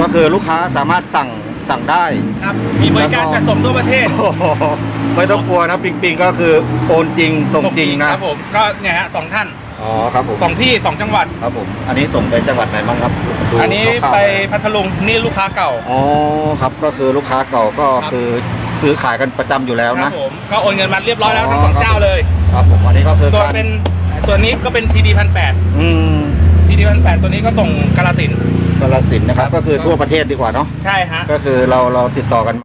ก็คือลูกค้าสามารถสั่งสั่งได้ ครับ มีบริการจัดส่งทั่วประเทศ โอ้โหไม่ต้องกลัวนะปิงปิงก็คือโอนจริงส่งจริงนะครับผมก็เนี่ยฮะสองท่านอ๋อครับผมสองที่สองจังหวัดครับผมอันนี้ส่งไปจังหวัดไหนบ้างครับดูอันนี้คร่าวๆไปหน่อยพัทลุงนี่ลูกค้าเก่าอ๋อครับก็คือลูกค้าเก่าก็ครับคือซื้อขายกันประจำอยู่แล้วครันะ บผมก็โอนเงินมาเรียบร้อยแล้วอ๋อทั้งสองครับ เจ้าเลย ครับผมอันนี้ก็คือส่วนการเป็นตัวนี้ก็เป็น TD พันแปดอืม TD พันแปดตัวนี้ก็ส่งกาลสินธุ์กาลสินธุ์นะครับครับ ก็คือทั่วประเทศดีกว่าเนาะ ใช่ฮะ ก็คือเราเราติดต่อกัน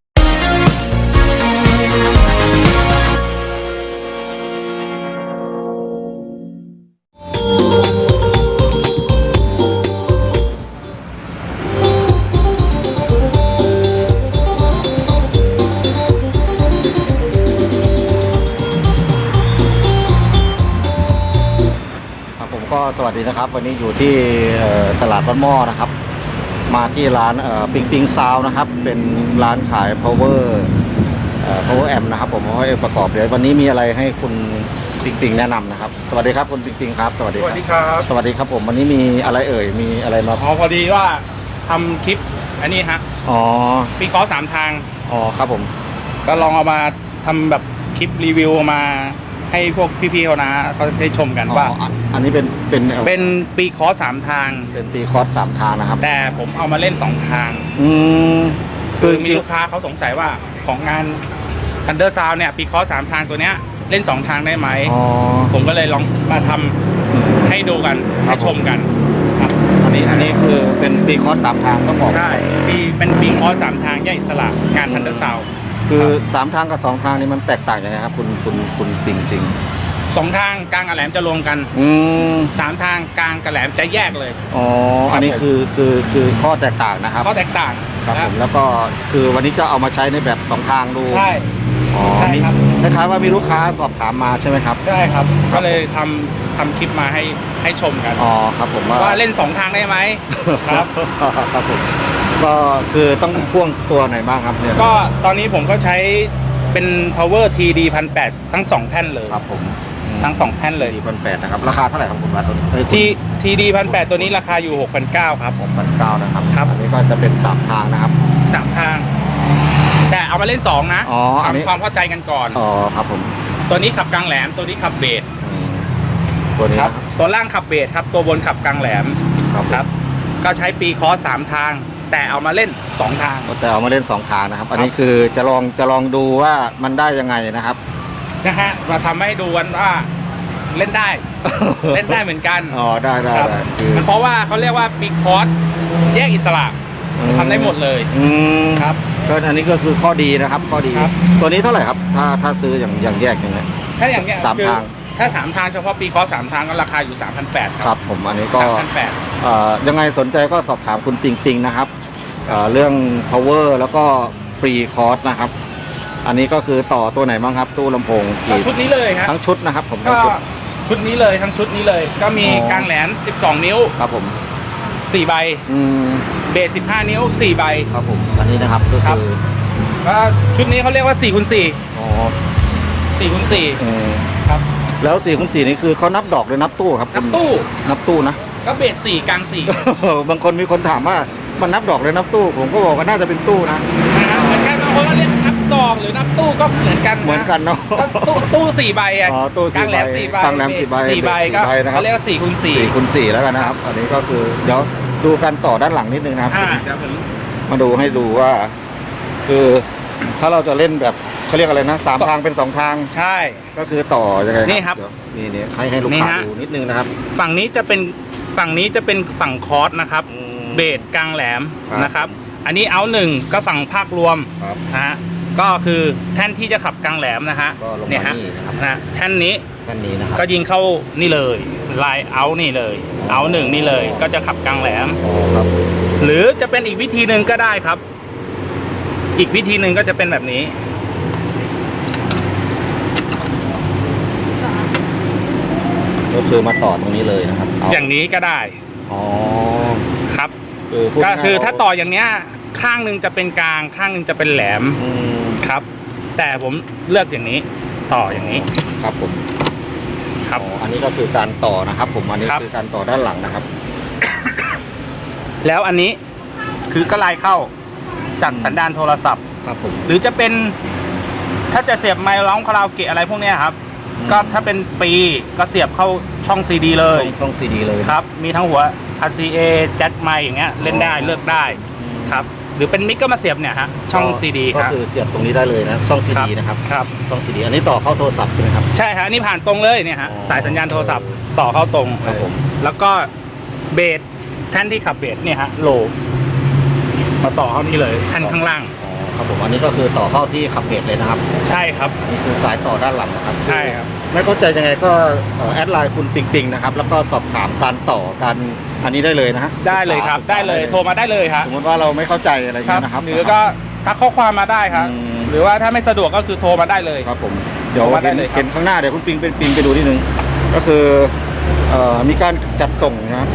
สวัสดีนะครับ วันนี้อยู่ที่เอ่อตลาดบ้านหม้อนะครับ มาที่ร้านเอ่อปิงปิงซาวนะครับ เป็นร้านขาย power เอ่อ power amp นะครับ ผมเอาไว้ประกอบเดี๋ยววันนี้มีอะไรให้คุณปิงปิงแนะนำนะครับ สวัสดีครับคุณปิงปิงครับ สวัสดีสควัรัสบดีครับ สวัสดีครับผมวันนี้มีอะไรเอ่ยมีอะไรมาอ๋อพอดีว่าทำคลิปอันนี้ฮะอ๋อปีกอล์ฟสามทางอ๋อครับผม ก็ลองเอามาทำแบบคลิปรีวิวมา ให้พวกพี่ๆเขานะเขาได้ชมกันว่า อ๋ออันนี้เป็นเป็นอ่อเป็นปีคอร์สสามทาง เป็นตีคอร์สสามทางนะครับแต่ผมเอามาเล่นสองทาง อืมคือมีลูกค้าเขาสงสัยว่าของงาน Thunder Sound เนี่ยปีคอร์สสามทางตัวเนี้ยเล่นสองทางได้ไหม อ๋อ ผมก็เลยลองมาทำให้ดูกันครัให้บชมกันครับอันนี้อันนี้คือเป็นตีคอร์สสามทางต้องบอก ใช่ปีเป็นปีคอร์สสามทางแยกอิสระงาน Thunder Sound คือสามทางกับสองทางนี่มันแตกต่างยังไงครับ คุณคุณคุณปิงปิงสองทางกลางกับแหลมจะรวมกันอืมสามทางกลางกับแหลมจะแยกเลยอ๋ออันนี้คือคือคือข้อแตกต่างนะครับข้อแตกต่างครับนะผมแล้วก็คือวันนี้จะเอามาใช้ในแบบสองทางดูใช่อ๋อใช่ครับมีคล้ายๆว่ามีลูกค้าสอบถามมาใช่ไหมครับใช่ครับครับก็เลยทำทำคลิปมาให้ให้ชมกันอ๋อครับผมว่าว่าเล่นสองทางได้ไหมครับครับผม ก็คือต้องพ่วงตัวไหนบ้างครับเนี่ยก็ตอนนี้ผมก็ใช้เป็น power TD พันแปดทั้งสองแท่นเลยครับผมทั้งสองแท่นเลยสี่พันแปดนะครับ ราคาเท่าไหร่ครับคุณวัดที TD พันแปดตัวนี้ราคาอยู่หกพันเก้าครับหกพันเก้านะครับครับ อันนี้ก็จะเป็นสามทางนะครับ สามทาง แต่เอามาเล่นสองนะอ๋ออันนี้ ทำความเข้าใจกันก่อน อ๋อครับผมตัวนี้ขับกลางแหลม ตัวนี้ขับเบสอืมตัวนี้ครับนะตัวล่างขับเบสครับ ตัวบนขับกลางแหลม ครับครับก็ใช้ปีคอร์สสามทาง แต่เอามาเล่นสองทาง แต่เอามาเล่นสองทางนะครับ อันนี้คือจะลองจะลองดูว่ามันได้ยังไงนะครับ นะฮะมาทำให้ดูกันว่าเล่นได้ เล่นได้เหมือนกันอ๋อได้ได้ครับได้คือมันเพราะว่าเขาเรียกว่าปีคอร์สแยกอิสระทำได้หมดเลยอืมครับ ก็อันนี้ก็คือข้อดีนะครับ ข้อดี ครับ ตัวนี้เท่าไหร่ครับ ถ้าถ้าซื้ออย่างอย่างแยกอย่างเงี้ย ถ้าอย่างเงี้ยสามคือทาง ถ้าสามทางเฉพาะปีคอร์สสามทางก็ราคาอยู่สามพันแปดครับผมอันนี้ก็สามพันแปดเอ่อยังไงสนใจก็สอบถามคุณจริง ๆ นะครับเอ่อเรื่อง power แล้วก็ฟรีคอร์สนะครับ อันนี้ก็คือต่อตัวไหนบ้างครับ ตู้ลำโพงก็กี่ชุดนี้เลยครับทั้งชุดนะครับ ผมก็ทั้งชุด ชุดนี้เลยทั้งชุดนี้เลย ก็มีอ๋อ กลางแหลม12 นิ้ว ครับผม 4 ใบ อืมเบส15 นิ้ว 4 ใบ ครับผมอันนี้นะครับก็ครับ คือก็ชุดนี้เขาเรียกว่า4คูณ4 อ๋อ4คูณอืม4ครับ แล้วสี่คูณสี่นี่คือเขานับดอกหรือนับตู้ครับนับตู้นับตู้นะก็เบส4กลาง4บางคนมีคนถามว่ามันนับดอกหรือนับตู้ ผมก็บอกว่าน่าจะเป็นตู้นะนะครับเหมือนกันบางคนก็เรียกนับดอกหรือนับตู้ก็เหมือนกันเหมือนกันเนาะก็ตู้ตู้สี่ใบอะอ๋อตู้สี่กลางแหลมใบสี่ใบกลางแหลมสี่ใบสี่ใบก็สี่ใบนะครับเขาเรียกว่า4คูณสี่คูณสี่แล้วกันนะครับ อันนี้ก็คือเดี๋ยวดูกันต่อด้านหลังนิดนึงนะครับอ่าเดี๋ยวผมมาดูให้ดูว่า คือถ้าเราจะเล่นแบบ เขาเรียกอะไรนะสามทางเป็นสองทาง ใช่ ก็คือต่อยังไงนี่ครับเดี๋ยวนี่นี่ให้ให้ลูกนี่ค้าฮะ ดูนิดนึงนะครับ ฝั่งนี้จะเป็นฝั่งนี้จะเป็นฝั่งคอร์สนะครับ อืมเบสกลางแหลมครับ นะครับ อันนี้เอาหนึ่งก็ฝั่งภาครวมครับ นะฮะก็คือแท่นที่จะขับกลางแหลมนะฮะก็ลงมาเนี่ยฮะนี่นะครับ นะแท่นนี้แค่นี้นะครับก็ยิงเข้านี่เลยลายเอานี่เลยเอาหนึ่งนี่เลยก็จะขับกลางแหลม อ๋อครับ หรือจะเป็นอีกวิธีหนึ่งก็ได้ครับ อีกวิธีหนึ่งก็จะเป็นแบบนี้ ก็คือมาต่อตรงนี้เลยนะครับเอย่างนี้ก็ได้อ๋อครับ คือพูดก็ง่ยๆคือว่ถ้าต่ออย่างเนี้ย ข้างหนึ่งจะเป็นกลาง ข้างหนึ่งจะเป็นแหลมอืมครับ แต่ผมเลือกอย่างนี้ ต่ออย่างนี้ครับผมครับ อ๋ออันนี้ก็คือการต่อนะครับ ผมอันนี้ครับ คือการต่อด้านหลังนะครับ แล้วอันนี้คือก็ไลน์เข้าจากสัญญาณโทรศัพท์ ครับผม หรือจะเป็น ถ้าจะเสียบไมค์ร้องคาราโอเกะอะไรพวกเนี้ยครับอืม ก็ถ้าเป็นปีก็เสียบเข้าช่องซีดีเลยช่องซีดีเลยครับ มีทั้งหัว RCA แจ็คไมค์อย่างเงี้ยเล่นได้เลือกได้อืมครับ หรือเป็นมิกก็มาเสียบเนี่ยฮะช่องซีดีก็ครับคือเสียบตรงนี้ได้เลยนะช่องซีดีนะครับครับ ช่องซีดีอันนี้ต่อเข้าโทรศัพท์ใช่ไหมครับ ใช่ฮะนี่ผ่านตรงเลยเนี่ยฮะอ๋อสายสัญญาณโทรศัพท์ต่อเข้าตรงครับผม แล้วก็เบสแท่นที่ขับเบสเนี่ยฮะโหลมาต่อเข้านี่เลยแท่นข้างล่าง อ๋อครับผมอันนี้ก็คือต่อเข้าที่ขับเพจเลยนะครับ ใช่ครับ นี่คือสายต่อด้านหลังนะครับใช่ครับ ไม่เข้าใจยังไงก็เอ่อแอดไลน์คุณปิงปิงนะครับ แล้วก็สอบถามการต่อการอันนี้ได้เลยนะฮะได้เลยครับปกษาได้เลยโทรมาได้เลยครับสมมติว่าเราไม่เข้าใจอะไรอย่างครับเงี้ยนะครับหรือก็ทักข้อความมาได้ครับอืมหรือว่าถ้าไม่สะดวกก็คือโทรมาได้เลยครับผมเดี๋ยวโทรมาได้เห็นเลยครับเห็นข้างหน้าเดี๋ยวคุณปิงเป็นปิงไปดูนิดนึงก็คือเอ่อมีการจัดส่งนะครับ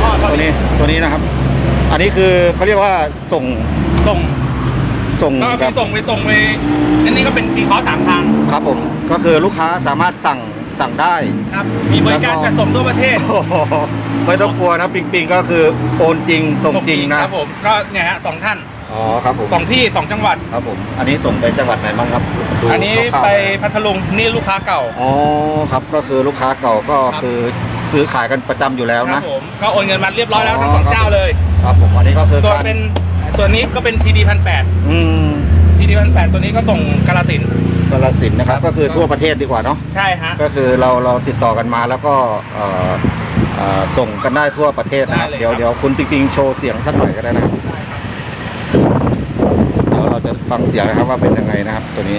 อ๋อตัวนี้ตัวนี้นะครับ อันนี้คือเขาเรียกว่าส่งส่ง ส่งก็แบไปบส่งไปส่งไปอันนี้ก็เป็นปีคอร์สสามทางครับผมก็คือลูกค้าสามารถสั่งสั่งได้ครับมีบริการจัดส่งทั่วประเทศโอ้โหไม่ต้องกลัวนะปิงปิงก็คือโอนจริงส่งจริงนะครับผมก็เนี่ยฮะสองท่านอ๋อครับผมสองที่สองจังหวัดครับผมอันนี้ส่งไปจังหวัดไหนบ้างครับดูอันนี้คร่าวๆไปพัทลุงนี่ลูกค้าเก่าอ๋อครับก็คือลูกค้าเก่าก็ครับคือซื้อขายกันประจำอยู่แล้วครันะบผมก็โอนเงินมาเรียบร้อยแล้วอ๋อทั้งสองครับเจ้าเลยครับผมอันนี้ก็คือส่วนการเป็น ตัวนี้ก็เป็น TD พันแปด อืม TD พันแปดตัวนี้ก็ส่งกาลสินธุ์ กาลสินธุ์นะครับ ครับ ก็คือทั่วประเทศดีกว่าเนาะ ใช่ฮะ ก็คือเราเราติดต่อกันมาแล้วก็เอ่อเอ่อส่งกันได้ทั่วประเทศนะครับได้เลยเดี๋ยวครับเดี๋ยวคุณปิงปิงโชว์เสียงสักหน่อยก็ได้นะครับเดี๋ยวเราจะฟังเสียงนะครับว่าเป็นยังไงนะครับ ตัวนี้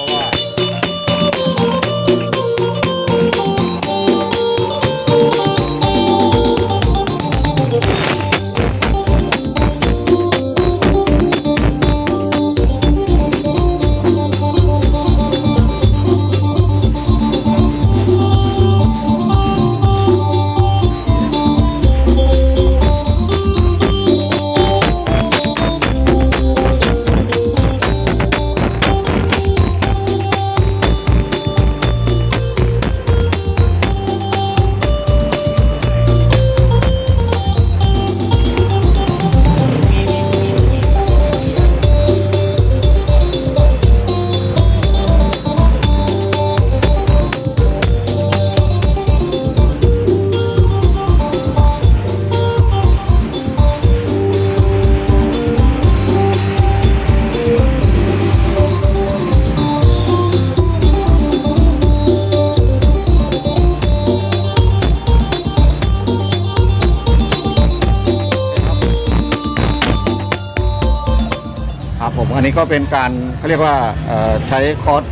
อันนี้ก็เป็นการเขาเรียกว่าเอ่อใช้คอร์ส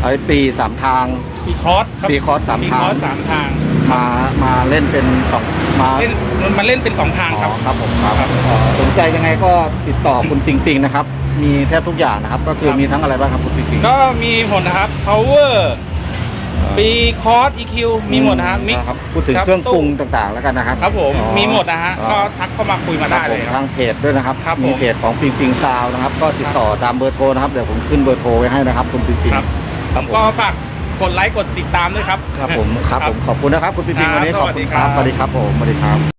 ไอปีสามทางปีคอร์สครับปีคอร์สสามปีทางคอร์สสามทาง มามาเล่นเป็นสองมาเล่นมันเล่นเป็นสองทางอ๋ครับอครับผมครับครับเอ่อสนใจยังไงก็ติดต่อคุณปิงปิงนะครับ มีแทบทุกอย่างนะครับ ก็คือครับมีทั้งอะไรบ้างครับคุณปิงปิงก็มีหมดนะครับ power ปีคอร์ส EQ มีหมดนะครับมิกครับพูดถึงครับเครื่องปรุงต่างๆแล้วกันนะครับครับผมอ๋อมีหมดนะฮะอ๋อก็ทักเข้ามาคุยมาได้เลยคครัรับบผมทางเพจด้วยนะครับครับผมมีเพจของปิงปิงซาวนะครับ ก็ติดต่อตามเบอร์โทรนะครับเดี๋ยวผมขึ้นเบอร์โทรไว้ให้นะครับคุณปิงปิงครับผมก็ฝากกดไลค์กดติดตามด้วยครับ ครับผมครับผมขอบคุณนะครับคุณปิงปิงครับวันนี้ขอบคุณครับสสวัวัสสดีดีคครัรับบผมสวัสดีครับ